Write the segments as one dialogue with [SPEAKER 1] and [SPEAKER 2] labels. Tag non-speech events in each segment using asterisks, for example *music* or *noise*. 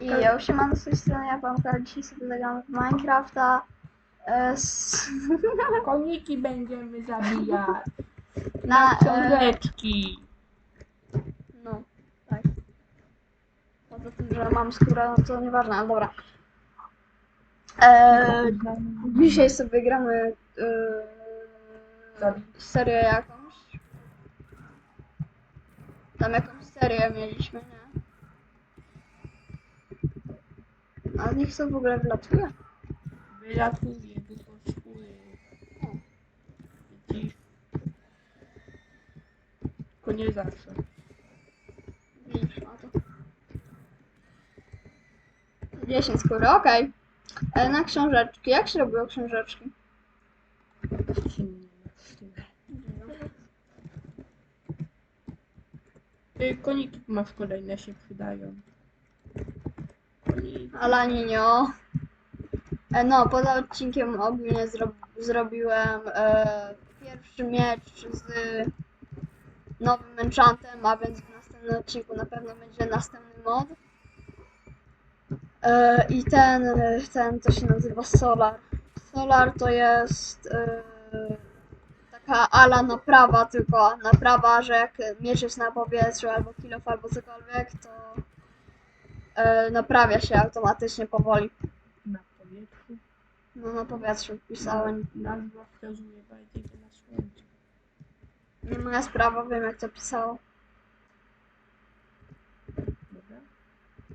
[SPEAKER 1] I ja mam z tej strony, ja Pamka, dzisiaj sobie zagramy w Minecrafta. E, *laughs*
[SPEAKER 2] Koniki będziemy zabijać.
[SPEAKER 1] na, e,
[SPEAKER 2] Książeczki.
[SPEAKER 1] no, tak. Poza tym, że mam skórę, no to nieważne, ale dobra. E, dzisiaj sobie gramy e, serię jakąś. Tam jakąś serię mieliśmy, nie? A niech co w ogóle wlatuje.
[SPEAKER 2] Wylatuje, wypoczkuje. Widzisz? Tylko nie zawsze.
[SPEAKER 1] Widzisz, o to. 10 skóry, okej. E, Na książeczki. Jak się robiło książeczki?
[SPEAKER 2] Koniki masz kolejne się przydają.
[SPEAKER 1] Alaninio. E, No, poza odcinkiem ogólnie zro zrobiłem e, pierwszy miecz z nowym enchantem, a więc w następnym odcinku na pewno będzie następny mod. E, I ten, ten to się nazywa Solar. Solar to jest e, taka ala naprawa, tylko naprawa, że jak miecz jest na powietrzu albo kilof albo cokolwiek, to e, naprawia się automatycznie powoli.
[SPEAKER 2] Na powietrzu.
[SPEAKER 1] No na powietrzu pisałem.
[SPEAKER 2] Nazwa wskazuje bardziej że na słońcu.
[SPEAKER 1] Nie moja sprawa, wiem jak to pisało.
[SPEAKER 2] Dobra?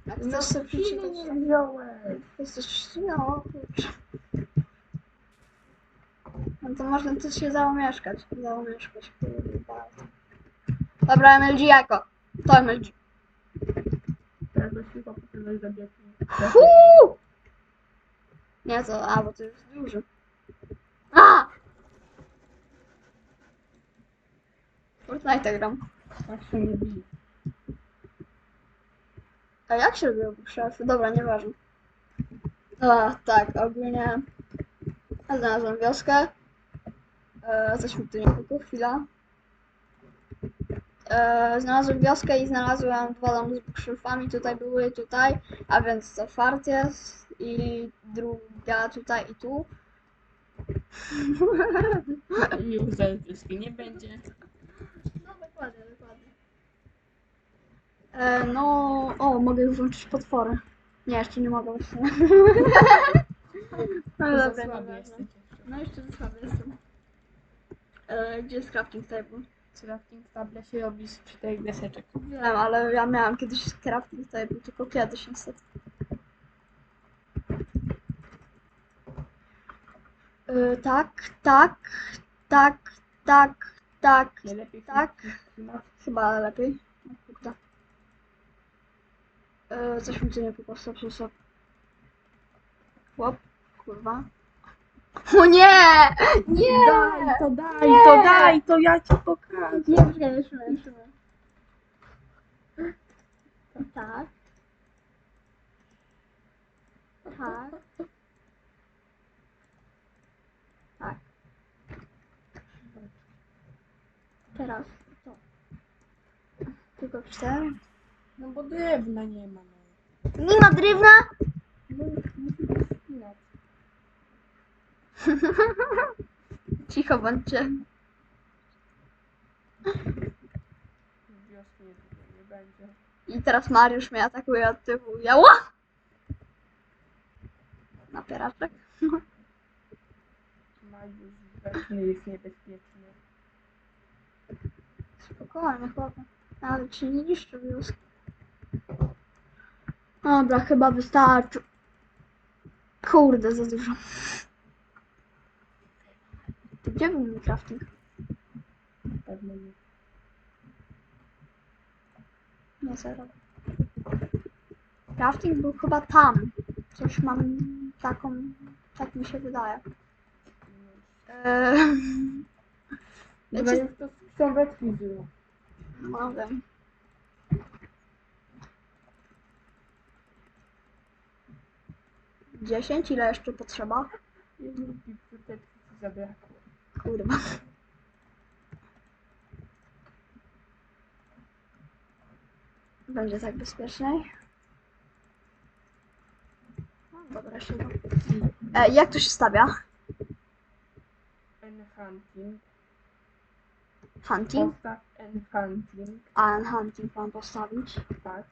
[SPEAKER 1] Jak chcesz sobie przeczytać.
[SPEAKER 2] nie wziąłem.
[SPEAKER 1] Jesteś, no kurczę. No to można też się załomieszkać. Załomieszkać, kurde, bardzo. Dobra, MLG jako. To MLG.
[SPEAKER 2] Zabierz
[SPEAKER 1] Huu! Nie to, a bo to jest duży. A! Fortnite gram.
[SPEAKER 2] Tak się nie bije.
[SPEAKER 1] A jak się robiło szafy? Dobra, nieważne. A, tak, ogólnie znalazłem wioskę. E, coś mi tu nie chwila. E, znalazłem wioskę i znalazłem dwa domy z bookshelfami. Tutaj były, tutaj, a więc to fart jest. I druga tutaj i tu.
[SPEAKER 2] Już wszystkie nie będzie.
[SPEAKER 1] No dokładnie, dokładnie. E, no, o, mogę już włączyć potwory. Nie, jeszcze nie mogę właśnie. *laughs* no dobra,
[SPEAKER 2] jeszcze.
[SPEAKER 1] No jeszcze za słaby jestem. E, gdzie jest crafting table?
[SPEAKER 2] Crafting table się robi z czterech deseczek.
[SPEAKER 1] Wiem, ale ja miałam kiedyś crafting table, tylko kiedyś niestety. E, tak, tak, tak, tak, tak,
[SPEAKER 2] Nie lepiej
[SPEAKER 1] Tak. Chyba lepiej. O kurde. E, coś mi tu nie stop, stop. Chłop, kurwa. O nie! Nie!
[SPEAKER 2] Daj to, daj
[SPEAKER 1] Nie.
[SPEAKER 2] to, daj to, ja ci pokażę.
[SPEAKER 1] Nie, poczekaj, jeszcze raz. Tak. Tak. Tak. Teraz to. Tylko cztery.
[SPEAKER 2] No bo drewna nie ma. No.
[SPEAKER 1] Nie ma drewna?
[SPEAKER 2] No, musisz spinać. *laughs*
[SPEAKER 1] Cicho bądźcie.
[SPEAKER 2] Wioski nie, nie będzie.
[SPEAKER 1] I teraz Mariusz mnie atakuje od tyłu. Jała! Napieraczek.
[SPEAKER 2] Mariusz widocznie jest niebezpieczny.
[SPEAKER 1] Spokojnie, chłopie. Ale ci nie niszczy wioski. Dobra, chyba wystarczy. Kurde, za dużo. Ty gdzie był mój crafting?
[SPEAKER 2] Pewno nie.
[SPEAKER 1] Nie, zero. Crafting był chyba tam. Coś mam taką... Tak mi się wydaje. Eee,
[SPEAKER 2] Chyba
[SPEAKER 1] Wiecie,
[SPEAKER 2] już to z książeczki było.
[SPEAKER 1] no wiem. Dziesięć? Ile jeszcze potrzeba?
[SPEAKER 2] Biblioteki ci zabrakło.
[SPEAKER 1] Kurwa. Będzie tak bezpieczniej. Dobra, jeszcze jedno. E, jak to się stawia?
[SPEAKER 2] Enhunting.
[SPEAKER 1] Hunting?
[SPEAKER 2] Postaw enhunting.
[SPEAKER 1] A, hunting mam postawić.
[SPEAKER 2] Tak.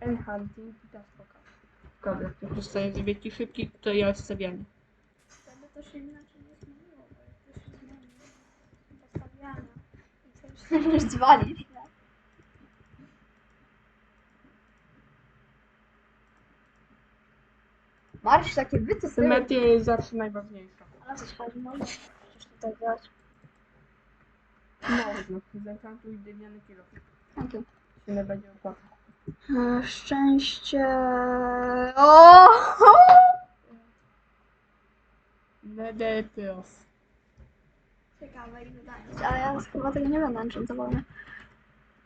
[SPEAKER 2] Enhunting i teraz pokaż. Dobra, to zostaje wielki szybki, to ja stawianie.
[SPEAKER 1] Wtedy to się inaczej nie zmieniło, bo jak to się zmieni, postawiania i to już nie możesz zwalić, nie? Maryś, takie byty z tyłu.
[SPEAKER 2] Symetria jest zawsze najważniejsza.
[SPEAKER 1] Ale coś chodzi, możesz tutaj dać.
[SPEAKER 2] Można. Zakantuj kierowców.
[SPEAKER 1] Thank you.
[SPEAKER 2] Się nie będzie opłacał.
[SPEAKER 1] E, Szczęście... O!
[SPEAKER 2] Plus.
[SPEAKER 1] Ciekawe i się, ale ja chyba tego nie będę enchantował, nie?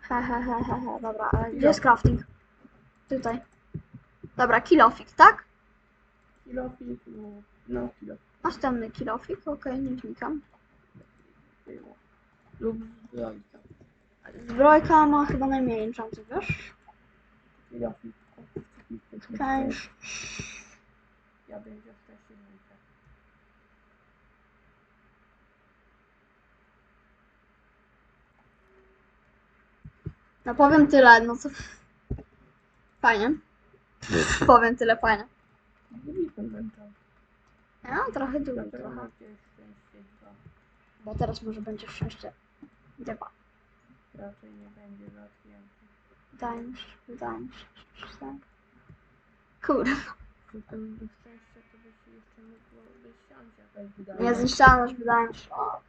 [SPEAKER 1] He, he, he, he, he, dobra, ale gdzie jest crafting? Tutaj. Dobra, kilofik, tak?
[SPEAKER 2] Kilofik, no, no kilofik.
[SPEAKER 1] Następny kilofik, okej, nie wnikam.
[SPEAKER 2] było. Lub zbrojka.
[SPEAKER 1] Zbrojka ma chyba najmniej enchantów, wiesz?
[SPEAKER 2] Kilofik.
[SPEAKER 1] Kęż.
[SPEAKER 2] Ja będzie w tej silnicy.
[SPEAKER 1] No powiem tyle, no co... Fajnie. *laughs* Powiem tyle, fajnie. Ja trochę długo, trochę. Bo teraz może będzie szczęście. Dwa.
[SPEAKER 2] Raczej nie będzie łatwiejszy.
[SPEAKER 1] Wydaje mi się, wydaje mi się, że tak. Kurde.
[SPEAKER 2] Przy tym bez szczęścia to by się jeszcze mogło wysiąść jakaś wydaje.
[SPEAKER 1] Niezniszczalność wydaje mi się. O,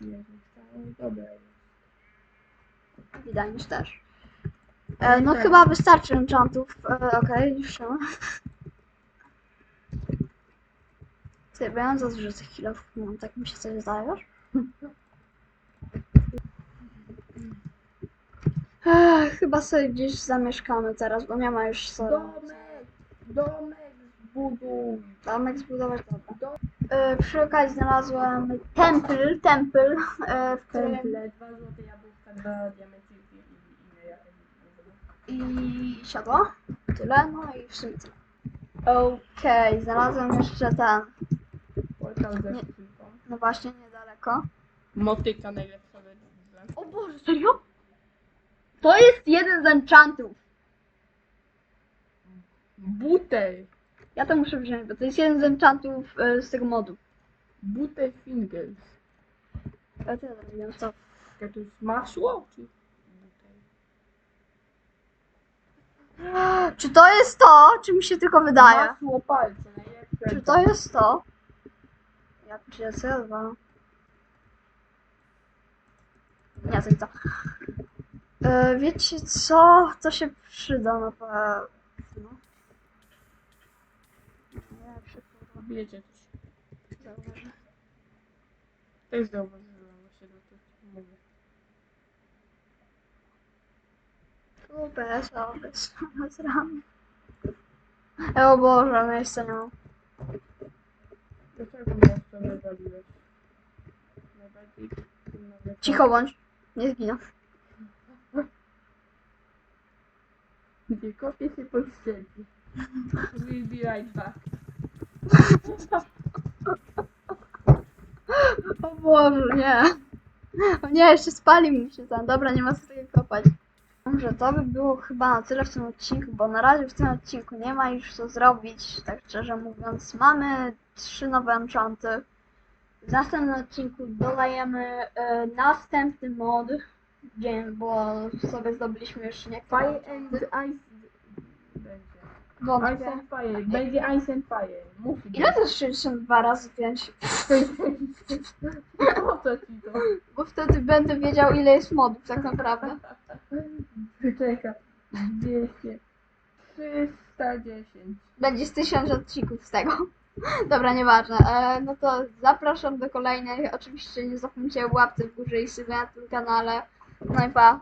[SPEAKER 2] Nie zniszczalność, dobra jest.
[SPEAKER 1] wydaje mi się też. E, no chyba wystarczy enchantów. E, Okej, już się. Ty, bo ja mam za dużo tych kilów. No, tak mi się coś zdaje, wiesz? Ech, chyba sobie gdzieś zamieszkamy teraz, bo nie ma już co.
[SPEAKER 2] Domek! Domek zbuduj!
[SPEAKER 1] Domek zbudować, dobra.
[SPEAKER 2] Do-
[SPEAKER 1] E, przy okazji znalazłem temple, temple, e, w którym
[SPEAKER 2] Temple, dwa złote jabłka, dwa jakieś.
[SPEAKER 1] I siodło. Tyle, no i w sumie tyle. Okej, znalazłem jeszcze ten,
[SPEAKER 2] ze
[SPEAKER 1] Nie.
[SPEAKER 2] skrzynką.
[SPEAKER 1] no właśnie niedaleko.
[SPEAKER 2] Motyka najlepsza.
[SPEAKER 1] O Boże, serio? To jest jeden z enchantów.
[SPEAKER 2] Butel!
[SPEAKER 1] Ja to muszę wziąć, bo to jest jeden z enchantów e, z tego modu.
[SPEAKER 2] Butel fingers.
[SPEAKER 1] Ja tyle zrobiłem, co?
[SPEAKER 2] To jest masło? Czy butel?
[SPEAKER 1] Czy to jest to, czy mi się tylko wydaje?
[SPEAKER 2] Masło palce, najlepsze.
[SPEAKER 1] Czy to jest to? Ja piszę selwa. Nie, to nie to. E, wiecie co? To się przyda na pewno. Nie.
[SPEAKER 2] Wiecie coś. Też zauważyłem właśnie do tych mówię.
[SPEAKER 1] Kupę sobie z ramy. E, o Boże, miejsca nie mam.
[SPEAKER 2] Dlaczego mnie? Najbardziej... najlepsza-
[SPEAKER 1] Cicho bądź. Nie zginę.
[SPEAKER 2] Nie kopię się pod ścięcie. We'll be right back.
[SPEAKER 1] O Boże, nie. O nie, jeszcze spalił mi się tam. Dobra, nie ma co tego kopać. Dobrze, to by było chyba na tyle w tym odcinku, bo na razie w tym odcinku nie ma już co zrobić, tak szczerze mówiąc. Mamy trzy nowe enchanty. W następnym odcinku dodajemy e, następny mod, gdzie, bo sobie zdobyliśmy już niektóre
[SPEAKER 2] Fire and ice... Będzie. Ice
[SPEAKER 1] wątpię.
[SPEAKER 2] and fire. Będzie ice and fire. Musi
[SPEAKER 1] Ile to jest 62 razy 5? *laughs*
[SPEAKER 2] Po co ci to?
[SPEAKER 1] Bo wtedy będę wiedział ile jest modów tak naprawdę. *laughs*
[SPEAKER 2] Czekaj. 200. 310.
[SPEAKER 1] Będzie z tysiąc odcinków z tego. *laughs* Dobra, nieważne. E, no to zapraszam do kolejnych. Oczywiście nie zapomnijcie o łapce w górze i suby na tym kanale. No i pa.